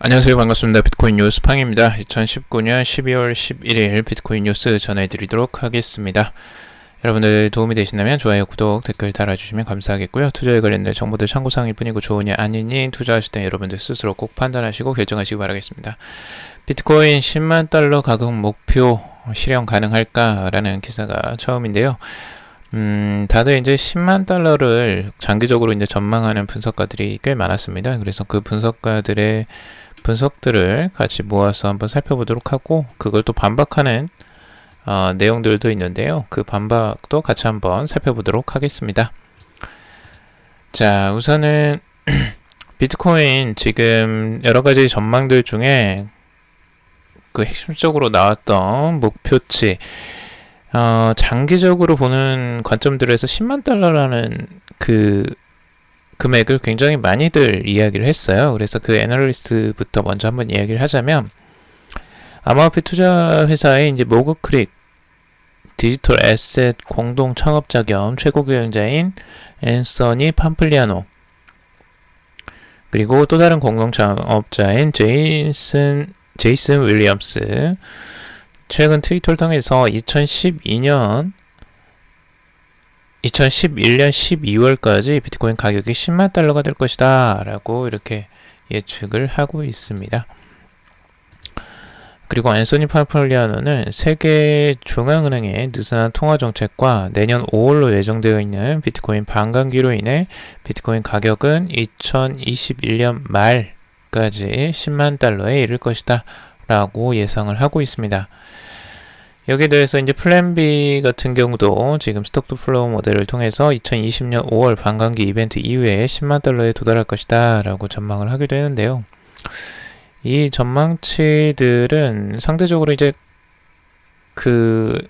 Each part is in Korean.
안녕하세요. 반갑습니다. 비트코인 뉴스 팡입니다. 2019년 12월 11일 비트코인 뉴스 전해드리도록 하겠습니다. 여러분들 도움이 되신다면 좋아요, 구독, 댓글 달아주시면 감사하겠고요. 투자에 관련된 정보들 참고사항일 뿐이고 좋으냐 아니니 투자하실 때 여러분들 스스로 꼭 판단하시고 결정하시기 바라겠습니다. 비트코인 10만 달러 가격 목표 실현 가능할까라는 기사가 처음인데요. 음, 다들 이제 10만 달러를 장기적으로 이제 전망하는 분석가들이 꽤 많았습니다. 그래서 그 분석가들의 분석들을 같이 모아서 한번 살펴보도록 하고 그걸 또 반박하는 어, 내용들도 있는데요. 그 반박도 같이 한번 살펴보도록 하겠습니다. 자, 우선은 비트코인 지금 여러 가지 전망들 중에 그 핵심적으로 나왔던 목표치 어, 장기적으로 보는 관점들에서 10만 달러라는 그 금액을 굉장히 많이들 이야기를 했어요. 그래서 그 애널리스트부터 먼저 한번 이야기를 하자면 아마피 투자 회사의 이제 모그크릭 디지털 에셋 공동 창업자 겸 최고 경영자인 앤서니 팜플리아노 그리고 또 다른 공동 창업자인 제이슨 제이슨 윌리엄스 최근 트위터를 통해서 2012년 2011년 12월까지 비트코인 가격이 10만 달러가 될 것이다 라고 이렇게 예측을 하고 있습니다. 그리고 앤소니 파폴리아노는 세계 중앙은행의 느슨한 통화 정책과 내년 5월로 예정되어 있는 비트코인 반감기로 인해 비트코인 가격은 2021년 말까지 10만 달러에 이를 것이다 라고 예상을 하고 있습니다. 여기에 대해서 이제 플랜 B 같은 경우도 지금 스톡 투 플로우 모델을 통해서 2020년 5월 반감기 이벤트 이후에 10만 달러에 도달할 것이다 라고 전망을 하기도 했는데요. 이 전망치들은 상대적으로 이제 그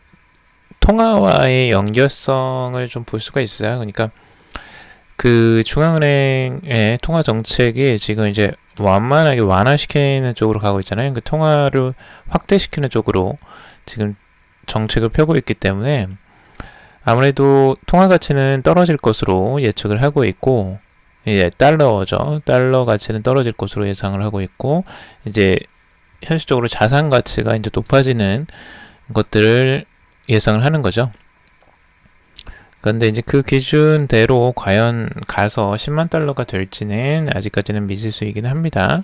통화와의 연결성을 좀 볼 수가 있어요. 그러니까 그 중앙은행의 통화 정책이 지금 이제 완만하게 완화시키는 쪽으로 가고 있잖아요. 그 통화를 확대시키는 쪽으로 지금 정책을 펴고 있기 때문에 아무래도 통화 가치는 떨어질 것으로 예측을 하고 있고 예, 달러죠. 달러 가치는 떨어질 것으로 예상을 하고 있고 이제 현실적으로 자산 가치가 이제 높아지는 것들을 예상을 하는 거죠. 그런데 이제 그 기준대로 과연 가서 10만 달러가 될지는 아직까지는 미지수이긴 합니다.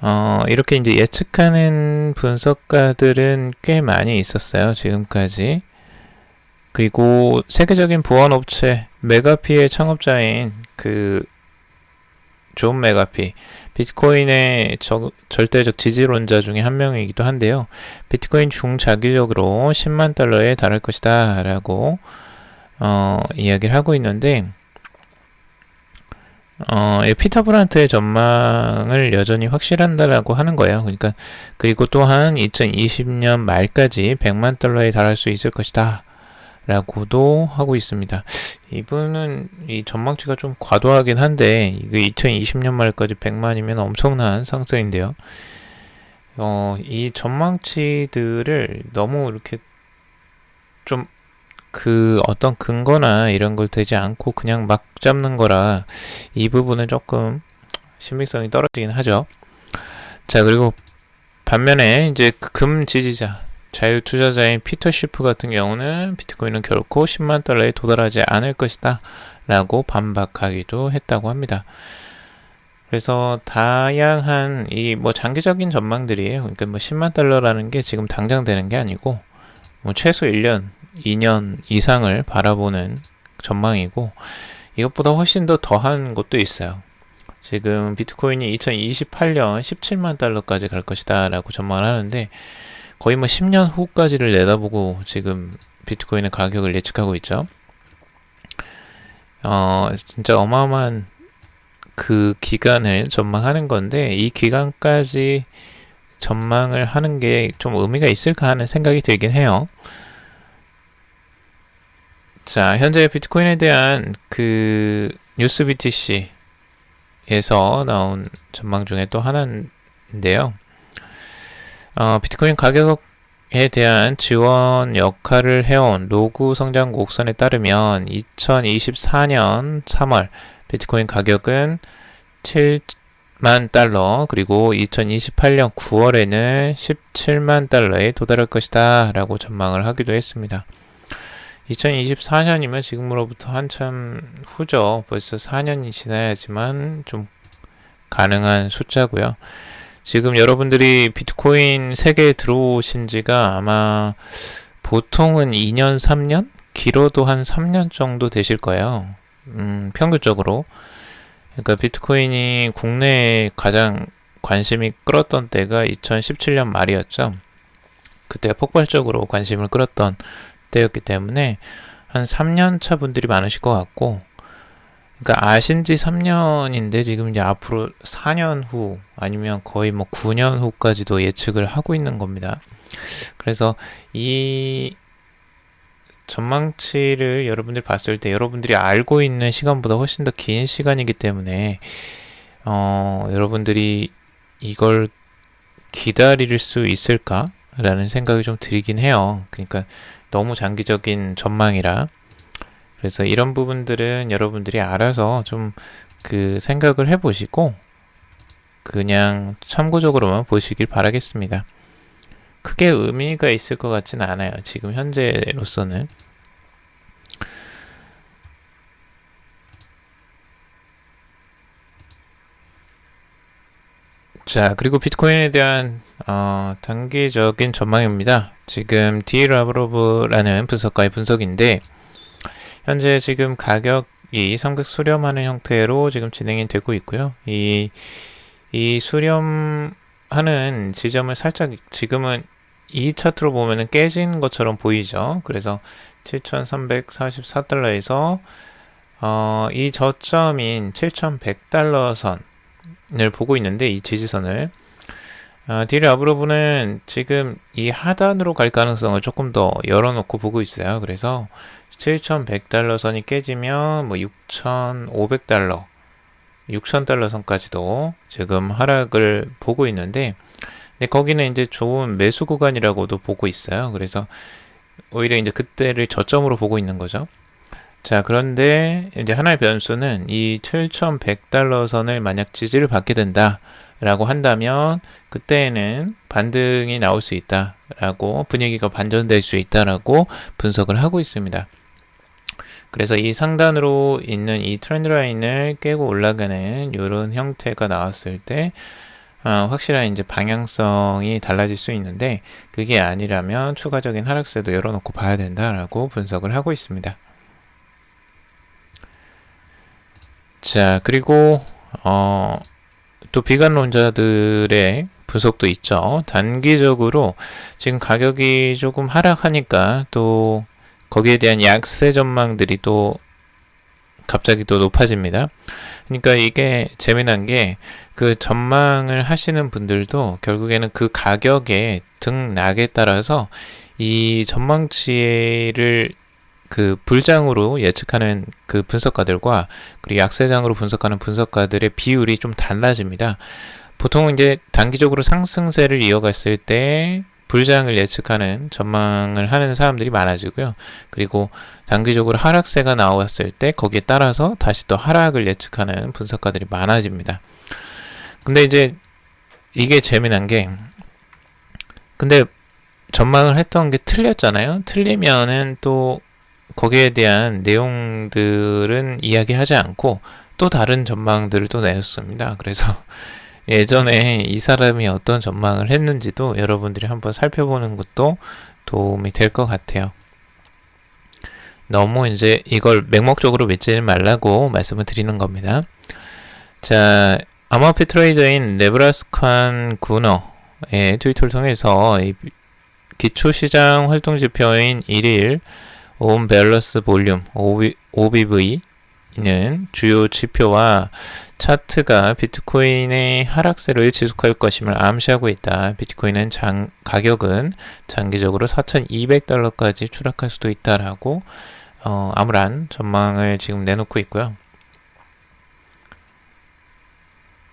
어, 이렇게 이제 예측하는 분석가들은 꽤 많이 있었어요. 지금까지. 그리고 세계적인 보안 업체 메가피의 창업자인 그 존 메가피 비트코인의 저, 절대적 지지론자 중에 한 명이기도 한데요. 비트코인 중장기적으로 10만 달러에 달할 것이다 라고 어, 이야기를 하고 있는데 어, 예, 피터 브란트의 전망을 여전히 확실한다라고 하는 거예요. 그러니까 그리고 또한 2020년 말까지 100만 달러에 달할 수 있을 것이다. 라고도 하고 있습니다. 이분은 이 전망치가 좀 과도하긴 한데 이게 2020년 말까지 100만이면 엄청난 상승인데요. 어, 이 전망치들을 너무 이렇게 좀 그 어떤 근거나 이런 걸 되지 않고 그냥 막 잡는 거라 이 부분은 조금 신빙성이 떨어지긴 하죠. 자, 그리고 반면에 이제 그금 지지자, 자유 투자자인 피터 시프 같은 경우는 비트코인은 결코 10만 달러에 도달하지 않을 것이다. 라고 반박하기도 했다고 합니다. 그래서 다양한 이 뭐 장기적인 전망들이에요. 그러니까 뭐 10만 달러라는 게 지금 당장 되는 게 아니고 뭐 최소 1년 2년 이상을 바라보는 전망이고 이것보다 훨씬 더 더한 것도 있어요. 지금 비트코인이 2028년 17만 달러까지 갈 것이다 라고 전망을 하는데 거의 뭐 10년 후까지를 내다보고 지금 비트코인의 가격을 예측하고 있죠. 어, 진짜 어마어마한 그 기간을 전망하는 건데 이 기간까지 전망을 하는 게 좀 의미가 있을까 하는 생각이 들긴 해요. 자, 현재 비트코인에 대한 그 뉴스 BTC에서 나온 전망 중에 또 하나인데요. 어, 비트코인 가격에 대한 지원 역할을 해온 로그 성장 곡선에 따르면 2024년 3월 비트코인 가격은 7만 달러 그리고 2028년 9월에는 17만 달러에 도달할 것이다 라고 전망을 하기도 했습니다. 2024년이면 지금으로부터 한참 후죠. 벌써 4년이 지나야지만 좀 가능한 숫자고요. 지금 여러분들이 비트코인 세계에 들어오신 지가 아마 보통은 2년, 3년? 길어도 한 3년 정도 되실 거예요. 음, 평균적으로. 그러니까 비트코인이 국내에 가장 관심이 끌었던 때가 2017년 말이었죠. 그때 폭발적으로 관심을 끌었던 때였기 때문에 한 3년 차 분들이 많으실 것 같고, 그러니까 아신 지 3년인데 지금 이제 앞으로 4년 후 아니면 거의 뭐 9년 후까지도 예측을 하고 있는 겁니다. 그래서 이 전망치를 여러분들이 봤을 때 여러분들이 알고 있는 시간보다 훨씬 더 긴 시간이기 때문에 어, 여러분들이 이걸 기다릴 수 있을까라는 생각이 좀 들긴 해요. 그러니까 너무 장기적인 전망이라 그래서 이런 부분들은 여러분들이 알아서 좀 그 생각을 해보시고 그냥 참고적으로만 보시길 바라겠습니다. 크게 의미가 있을 것 같지는 않아요. 지금 현재로서는. 자, 그리고 비트코인에 대한 어, 단기적인 전망입니다. 지금 디라브로브라는 분석가의 분석인데 현재 지금 가격이 상극 수렴하는 형태로 지금 진행이 되고 있고요. 이, 이 수렴 하는 지점을 살짝 지금은 이 차트로 보면은 깨진 것처럼 보이죠. 그래서 7,344달러에서 어, 이 저점인 7,100달러 선 을 보고 있는데 이 지지선을 어, 딜 아브로브는 지금 이 하단으로 갈 가능성을 조금 더 열어놓고 보고 있어요. 그래서 7,100달러 선이 깨지면 뭐 6,500달러 6,000달러 선까지도 지금 하락을 보고 있는데 근데 거기는 이제 좋은 매수 구간이라고도 보고 있어요. 그래서 오히려 이제 그때를 저점으로 보고 있는 거죠. 자, 그런데 이제 하나의 변수는 이 7,100달러 선을 만약 지지를 받게 된다라고 한다면 그때에는 반등이 나올 수 있다라고 분위기가 반전될 수 있다라고 분석을 하고 있습니다. 그래서 이 상단으로 있는 이 트렌드 라인을 깨고 올라가는 이런 형태가 나왔을 때 어, 확실한 이제 방향성이 달라질 수 있는데 그게 아니라면 추가적인 하락세도 열어놓고 봐야 된다라고 분석을 하고 있습니다. 자 그리고 어, 또 비관론자들의 분석도 있죠. 단기적으로 지금 가격이 조금 하락하니까 또 거기에 대한 약세 전망들이 또 갑자기 또 높아집니다. 그러니까 이게 재미난 게 그 전망을 하시는 분들도 결국에는 그 가격의 등락에 따라서 이 전망치를 그 불장으로 예측하는 그 분석가들과 그리고 약세장으로 분석하는 분석가들의 비율이 좀 달라집니다. 보통 이제 단기적으로 상승세를 이어갔을 때 불장을 예측하는 전망을 하는 사람들이 많아지고요. 그리고 단기적으로 하락세가 나왔을 때 거기에 따라서 다시 또 하락을 예측하는 분석가들이 많아집니다. 근데 이제 이게 재미난 게 근데 전망을 했던 게 틀렸잖아요. 틀리면은 또 거기에 대한 내용들은 이야기하지 않고 또 다른 전망들을 또 내줬습니다. 그래서 예전에 이 사람이 어떤 전망을 했는지도 여러분들이 한번 살펴보는 것도 도움이 될 것 같아요. 너무 이제 이걸 맹목적으로 믿지 말라고 말씀을 드리는 겁니다. 자, 아마피 트레이더인 네브라스칸 구너의 트위터를 통해서 기초시장 활동지표인 1일 온 밸런스 볼륨 OBV는 주요 지표와 차트가 비트코인의 하락세를 지속할 것임을 암시하고 있다. 비트코인은 장, 가격은 장기적으로 4,200달러까지 추락할 수도 있다라고 어, 암울한 전망을 지금 내놓고 있고요.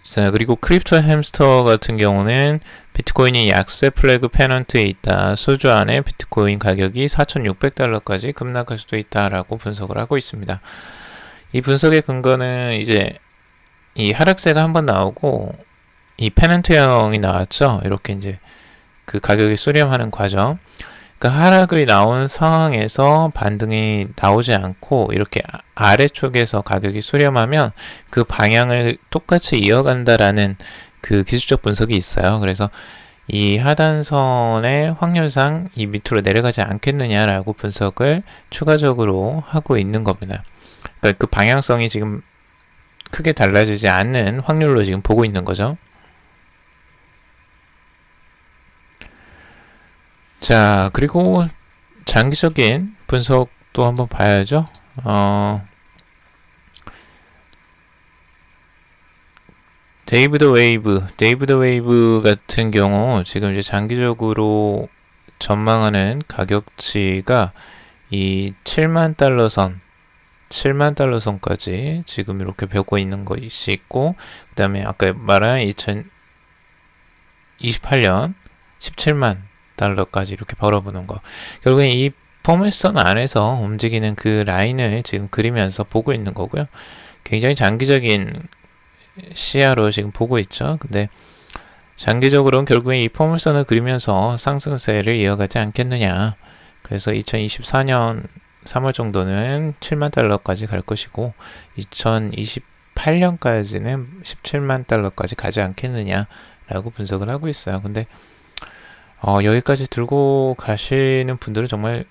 자, 그리고 크립토 햄스터 같은 경우는 비트코인이 약세 플래그 페넌트에 있다. 소주 안에 비트코인 가격이 4,600달러까지 급락할 수도 있다라고 분석을 하고 있습니다. 이 분석의 근거는 이제 이 하락세가 한번 나오고 이 페넌트형이 나왔죠. 이렇게 이제 그 가격이 수렴하는 과정. 그 하락이 나온 상황에서 반등이 나오지 않고 이렇게 아- 아래쪽에서 가격이 수렴하면 그 방향을 똑같이 이어간다라는 그 기술적 분석이 있어요. 그래서 이 하단선의 확률상 이 밑으로 내려가지 않겠느냐라고 분석을 추가적으로 하고 있는 겁니다. 그러니까 그 방향성이 지금 크게 달라지지 않는 확률로 지금 보고 있는 거죠. 자, 그리고 장기적인 분석도 한번 봐야죠. 어, 데이브드 웨이브, 데이브드 웨이브 같은 경우 지금 이제 장기적으로 전망하는 가격치가 이 7만 달러 선, 7만 달러 선까지 지금 이렇게 벽고 있는 것이 있고, 그 다음에 아까 말한 2028년 17만 달러까지 이렇게 벌어보는 거. 결국엔 이 포물선 안에서 움직이는 그 라인을 지금 그리면서 보고 있는 거고요. 굉장히 장기적인 시야로 지금 보고 있죠. 근데 장기적으로는 결국엔 이 포물선을 그리면서 상승세를 이어가지 않겠느냐. 그래서 2024년 3월 정도는 7만 달러까지 갈 것이고 2028년까지는 17만 달러까지 가지 않겠느냐라고 분석을 하고 있어요. 근데 어, 여기까지 들고 가시는 분들은 정말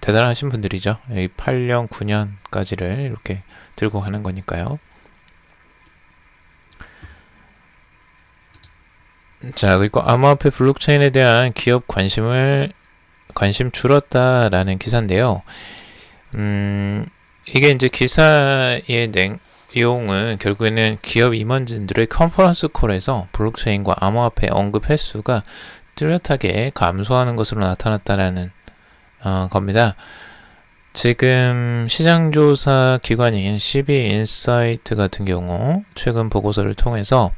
대단하신 분들이죠. 이 8년, 9년까지를 이렇게 들고 가는 거니까요. 자, 그리고 암호화폐 블록체인에 대한 기업 관심을 관심 줄었다라는 기사인데요. 음, 이게 이제 기사의 내용은 결국에는 기업 임원진들의 컨퍼런스 콜에서 블록체인과 암호화폐 언급 횟수가 뚜렷하게 감소하는 것으로 나타났다라는 어, 겁니다. 지금 시장조사 기관인 CB인사이트 같은 경우 최근 보고서를 통해서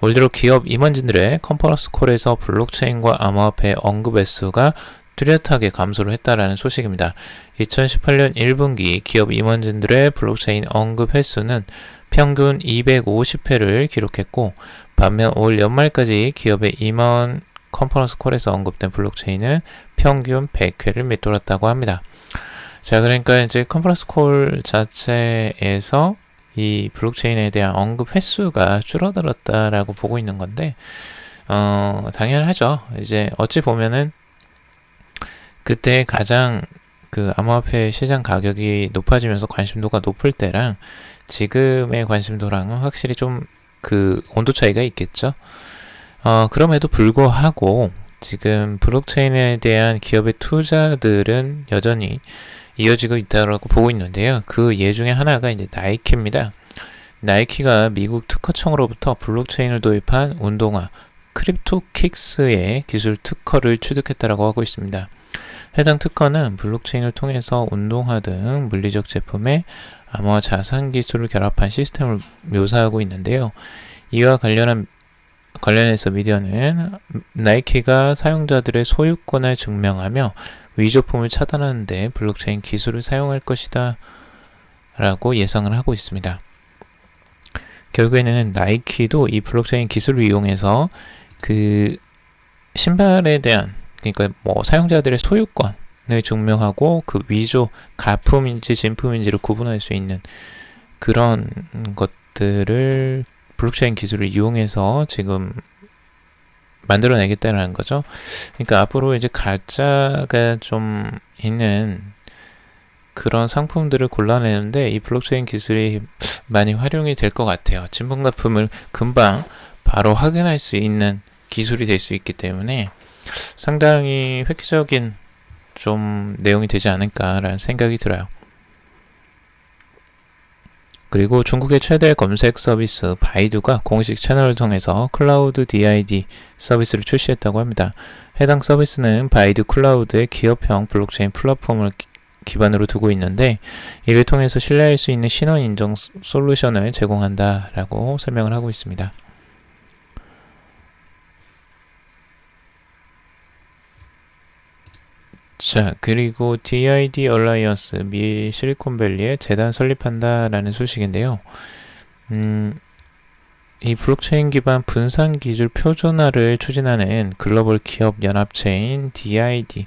올 들어 기업 임원진들의 컨퍼런스 콜에서 블록체인과 암호화폐 언급 횟수가 뚜렷하게 감소를 했다라는 소식입니다. 2018년 1분기 기업 임원진들의 블록체인 언급 횟수는 평균 250회를 기록했고 반면 올 연말까지 기업의 임원 컨퍼런스 콜에서 언급된 블록체인은 평균 100회를 맺돌았다고 합니다. 자, 그러니까 이제 컨퍼런스 콜 자체에서 이 블록체인에 대한 언급 횟수가 줄어들었다라고 보고 있는 건데, 어, 당연하죠. 이제 어찌 보면은 그때 가장 그 암호화폐 시장 가격이 높아지면서 관심도가 높을 때랑 지금의 관심도랑은 확실히 좀 그 온도 차이가 있겠죠. 어, 그럼에도 불구하고 지금 블록체인에 대한 기업의 투자들은 여전히 이어지고 있다고 보고 있는데요. 그 예 중에 하나가 이제 나이키입니다. 나이키가 미국 특허청으로부터 블록체인을 도입한 운동화 크립토킥스의 기술 특허를 취득했다고 하고 있습니다. 해당 특허는 블록체인을 통해서 운동화 등 물리적 제품에 암호화 자산 기술을 결합한 시스템을 묘사하고 있는데요. 이와 관련한 관련해서 미디어는 나이키가 사용자들의 소유권을 증명하며 위조품을 차단하는데 블록체인 기술을 사용할 것이다 라고 예상을 하고 있습니다. 결국에는 나이키도 이 블록체인 기술을 이용해서 그 신발에 대한 그러니까 뭐 사용자들의 소유권을 증명하고 그 위조 가품인지 진품인지를 구분할 수 있는 그런 것들을 블록체인 기술을 이용해서 지금 만들어내겠다는 거죠. 그러니까 앞으로 이제 가짜가 좀 있는 그런 상품들을 골라내는데 이 블록체인 기술이 많이 활용이 될 것 같아요. 진품 가품을 금방 바로 확인할 수 있는 기술이 될 수 있기 때문에 상당히 획기적인 좀 내용이 되지 않을까라는 생각이 들어요. 그리고 중국의 최대 검색 서비스 바이두가 공식 채널을 통해서 클라우드 DID 서비스를 출시했다고 합니다. 해당 서비스는 바이두 클라우드의 기업형 블록체인 플랫폼을 기반으로 두고 있는데 이를 통해서 신뢰할 수 있는 신원 인정 솔루션을 제공한다라고 설명을 하고 있습니다. 자, 그리고 DID 얼라이언스 미 실리콘밸리에 재단 설립한다라는 소식인데요. 음, 이 블록체인 기반 분산 기술 표준화를 추진하는 글로벌 기업 연합체인 DID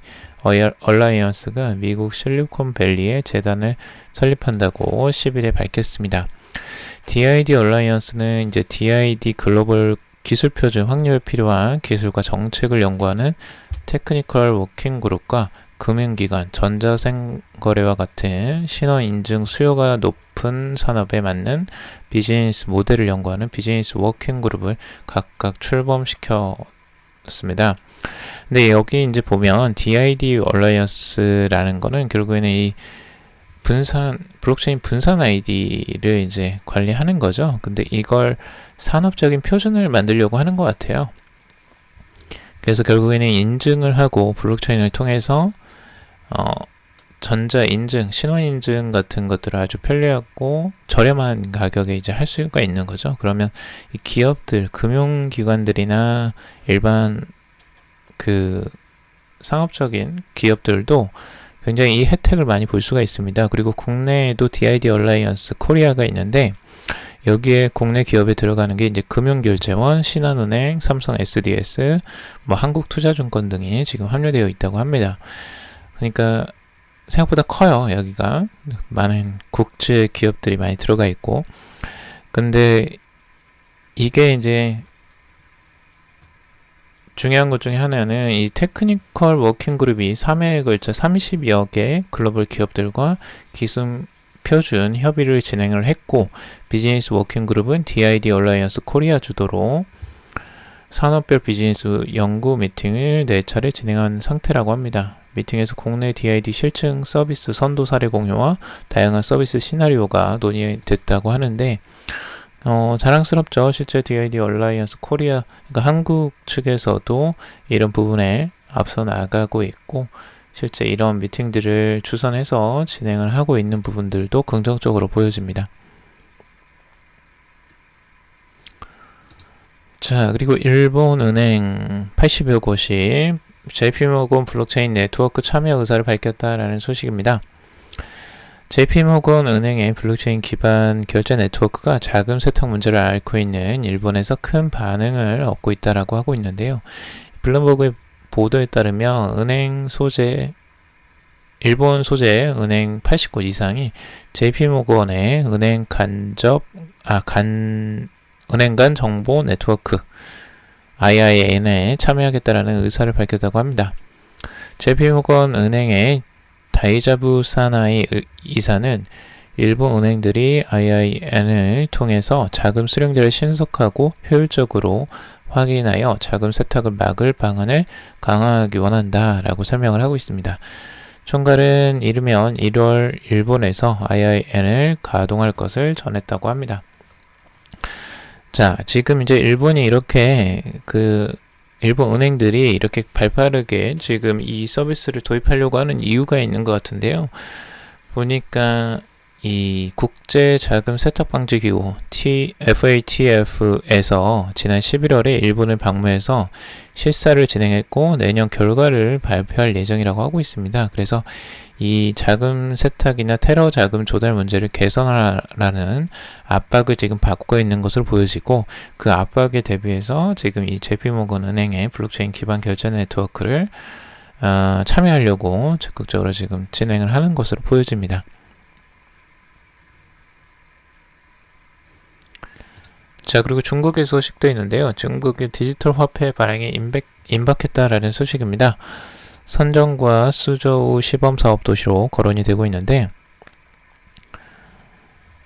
얼라이언스가 미국 실리콘밸리에 재단을 설립한다고 10일에 밝혔습니다. DID 얼라이언스는 이제 DID 글로벌 기술 표준 확립에 필요한 기술과 정책을 연구하는 테크니컬 워킹 그룹과 금융기관, 전자생거래와 같은 신원 인증 수요가 높은 산업에 맞는 비즈니스 모델을 연구하는 비즈니스 워킹 그룹을 각각 출범시켰습니다. 근데 여기 이제 보면 DID 얼라이언스라는 거는 결국에는 이 분산 블록체인 분산 아이디를 이제 관리하는 거죠. 근데 이걸 산업적인 표준을 만들려고 하는 것 같아요. 그래서 결국에는 인증을 하고 블록체인을 통해서 어, 전자 인증, 신원 인증 같은 것들을 아주 편리하고 저렴한 가격에 이제 할 수가 있는 거죠. 그러면 이 기업들, 금융기관들이나 일반 그 상업적인 기업들도 굉장히 이 혜택을 많이 볼 수가 있습니다. 그리고 국내에도 DID 얼라이언스 코리아가 있는데 여기에 국내 기업에 들어가는 게 이제 금융결제원, 신한은행, 삼성 SDS, 뭐 한국투자증권 등이 지금 합류되어 있다고 합니다. 그러니까 생각보다 커요, 여기가. 많은 국제 기업들이 많이 들어가 있고. 근데 이게 이제 중요한 것 중에 하나는 이 테크니컬 워킹 그룹이 3회에 걸쳐 30여 개 글로벌 기업들과 기술 표준 협의를 진행을 했고 비즈니스 워킹 그룹은 DID 얼라이언스 코리아 주도로 산업별 비즈니스 연구 미팅을 4차례 진행한 상태라고 합니다. 미팅에서 국내 DID 실증 서비스 선도 사례 공유와 다양한 서비스 시나리오가 논의됐다고 하는데 어, 자랑스럽죠. 실제 DID 얼라이언스 코리아 그러니까 한국 측에서도 이런 부분에 앞서 나가고 있고 실제 이런 미팅들을 주선해서 진행을 하고 있는 부분들도 긍정적으로 보여집니다. 자, 그리고 일본 은행 80여 곳이 JP모건 블록체인 네트워크 참여 의사를 밝혔다라는 소식입니다. JP모건 은행의 블록체인 기반 결제 네트워크가 자금 세탁 문제를 앓고 있는 일본에서 큰 반응을 얻고 있다라고 하고 있는데요. 블룸버그의 보도에 따르면 은행 소재 일본 소재 은행 80곳 이상이 JP모건의 은행 간접 아 간 은행 간 정보 네트워크 IIN에 참여하겠다라는 의사를 밝혔다고 합니다. JP모건 은행의 다이자부 사나이 이사는 일본 은행들이 IIN을 통해서 자금 수령자를 신속하고 효율적으로 확인하여 자금 세탁을 막을 방안을 강화하기 원한다라고 설명을 하고 있습니다. 총괄은 이르면 1월 일본에서 IIN을 가동할 것을 전했다고 합니다. 자, 지금 이제 일본이 이렇게 그 일본 은행들이 이렇게 발빠르게 지금 이 서비스를 도입하려고 하는 이유가 있는 것 같은데요. 보니까 이 국제 자금 세탁 방지 기구 FATF에서 지난 11월에 일본을 방문해서 실사를 진행했고 내년 결과를 발표할 예정이라고 하고 있습니다. 그래서 이 자금 세탁이나 테러 자금 조달 문제를 개선하라는 압박을 지금 받고 있는 것으로 보여지고 그 압박에 대비해서 지금 이 JP모건 은행의 블록체인 기반 결제 네트워크를 어, 참여하려고 적극적으로 지금 진행을 하는 것으로 보여집니다. 자 그리고 중국의 소식도 있는데요. 중국의 디지털 화폐 발행에 임백, 임박 했다라는 소식입니다. 선정과 수저우 시범 사업 도시로 거론이 되고 있는데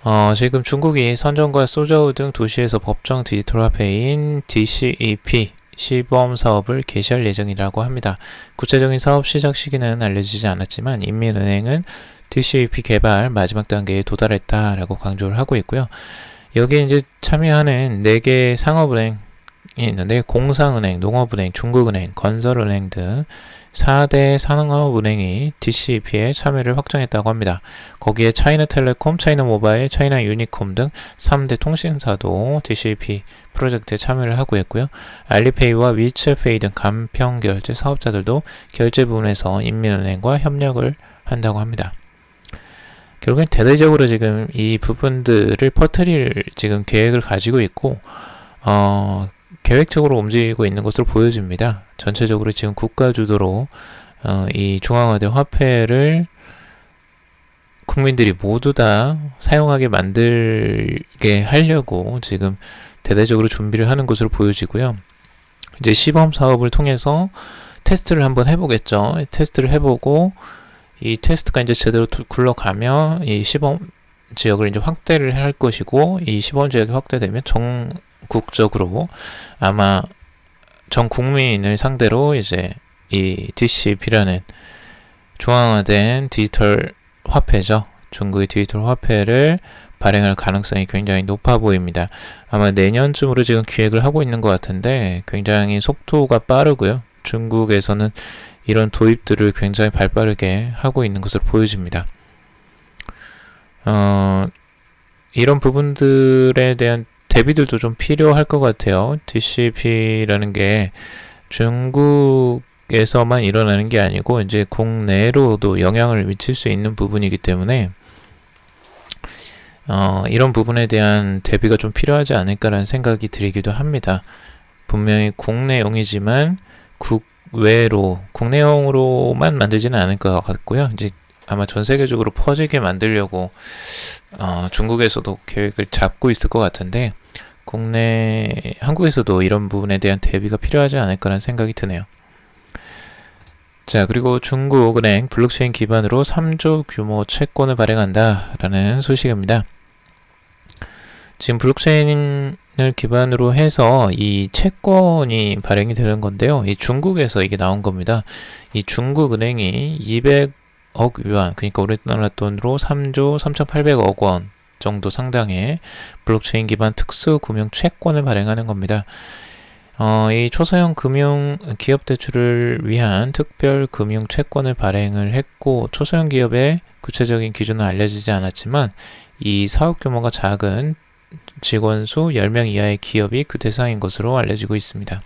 어, 지금 중국이 선정과 소저우 등 도시에서 법정 디지털 화폐인 DCEP 시범 사업을 개시할 예정이라고 합니다. 구체적인 사업 시작 시기는 알려지지 않았지만 인민은행은 DCEP 개발 마지막 단계에 도달했다라고 강조를 하고 있고요. 여기에 이제 참여하는 4개 상업은행이 있는데 공상은행, 농업은행, 중국은행, 건설은행 등 4대 산업은행이 DCEP에 참여를 확정했다고 합니다. 거기에 차이나텔레콤, 차이나모바일, 차이나 유니콤 등 3대 통신사도 DCEP 프로젝트에 참여를 하고 있고요. 알리페이와 위챗페이 등 간편결제 사업자들도 결제 부분에서 인민은행과 협력을 한다고 합니다. 결국엔 대대적으로 지금 이 부분들을 퍼뜨릴 지금 계획을 가지고 있고 어, 계획적으로 움직이고 있는 것으로 보여집니다. 전체적으로 지금 국가 주도로 어, 이 중앙화된 화폐를 국민들이 모두 다 사용하게 만들게 하려고 지금 대대적으로 준비를 하는 것으로 보여지고요. 이제 시범 사업을 통해서 테스트를 한번 해보겠죠. 테스트를 해보고 이 테스트가 이제 제대로 두- 굴러가면 이 시범 지역을 이제 확대를 할 것이고 이 시범 지역이 확대되면 전국적으로 아마 전 국민을 상대로 이제 이 DCP라는 중앙화된 디지털 화폐죠. 중국의 디지털 화폐를 발행할 가능성이 굉장히 높아 보입니다. 아마 내년쯤으로 지금 기획을 하고 있는 것 같은데 굉장히 속도가 빠르고요. 중국에서는 이런 도입들을 굉장히 발빠르게 하고 있는 것으로 보여집니다. 어, 이런 부분들에 대한 대비들도 좀 필요할 것 같아요. DCP라는 게 중국에서만 일어나는 게 아니고 이제 국내로도 영향을 미칠 수 있는 부분이기 때문에 어, 이런 부분에 대한 대비가 좀 필요하지 않을까라는 생각이 들기도 합니다. 분명히 국내용이지만 국 외로 국내용으로만 만들지는 않을 것 같고요. 이제 아마 전 세계적으로 퍼지게 만들려고 어, 중국에서도 계획을 잡고 있을 것 같은데 국내 한국에서도 이런 부분에 대한 대비가 필요하지 않을까라는 생각이 드네요. 자, 그리고 중국 은행 블록체인 기반으로 3조 규모 채권을 발행한다라는 소식입니다. 지금 블록체인 을 기반으로 해서 이 채권이 발행이 되는 건데요. 이 중국에서 이게 나온 겁니다. 이 중국 은행이 200억 위안, 그러니까 우리나라 돈으로 3조 3,800억 원 정도 상당의 블록체인 기반 특수 금융 채권을 발행하는 겁니다. 어, 이 초소형 금융 기업 대출을 위한 특별 금융 채권을 발행을 했고 초소형 기업의 구체적인 기준은 알려지지 않았지만 이 사업 규모가 작은 직원 수 10명 이하의 기업이 그 대상인 것으로 알려지고 있습니다.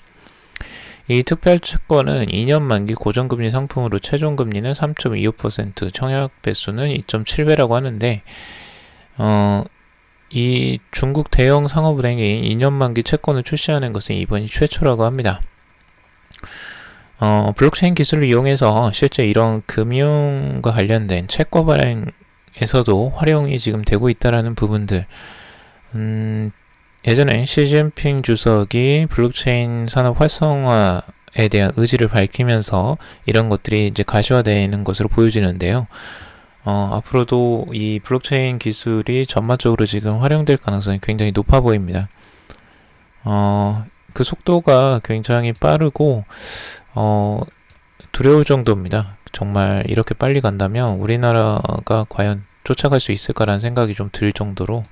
이 특별 채권은 2년 만기 고정금리 상품으로 최종 금리는 3.25%, 청약 배수는 2.7배라고 하는데 어, 이 중국 대형 상업은행이 2년 만기 채권을 출시하는 것은 이번이 최초라고 합니다. 어, 블록체인 기술을 이용해서 실제 이런 금융과 관련된 채권 발행에서도 활용이 지금 되고 있다라는 부분들, 음, 예전에 시진핑 주석이 블록체인 산업 활성화 에 대한 의지를 밝히면서 이런 것들이 이제 가시화되는 것으로 보여지는데요. 어, 앞으로도 이 블록체인 기술이 전반적으로 지금 활용될 가능성이 굉장히 높아 보입니다. 어, 그 속도가 굉장히 빠르고, 어, 두려울 정도입니다. 정말 이렇게 빨리 간다면 우리나라가 과연 쫓아갈 수 있을까라는 생각이 좀 들 정도로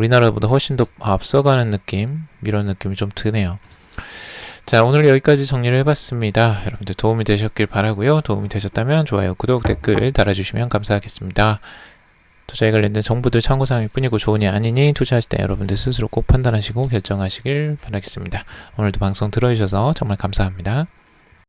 우리나라보다 훨씬 더 앞서가는 느낌, 이런 느낌이 좀 드네요. 자, 오늘 여기까지 정리를 해봤습니다. 여러분들 도움이 되셨길 바라고요. 도움이 되셨다면 좋아요, 구독, 댓글 달아주시면 감사하겠습니다. 투자에 관련된 정보들 참고사항일 뿐이고 좋으니 아니니 투자하실 때 여러분들 스스로 꼭 판단하시고 결정하시길 바라겠습니다. 오늘도 방송 들어주셔서 정말 감사합니다.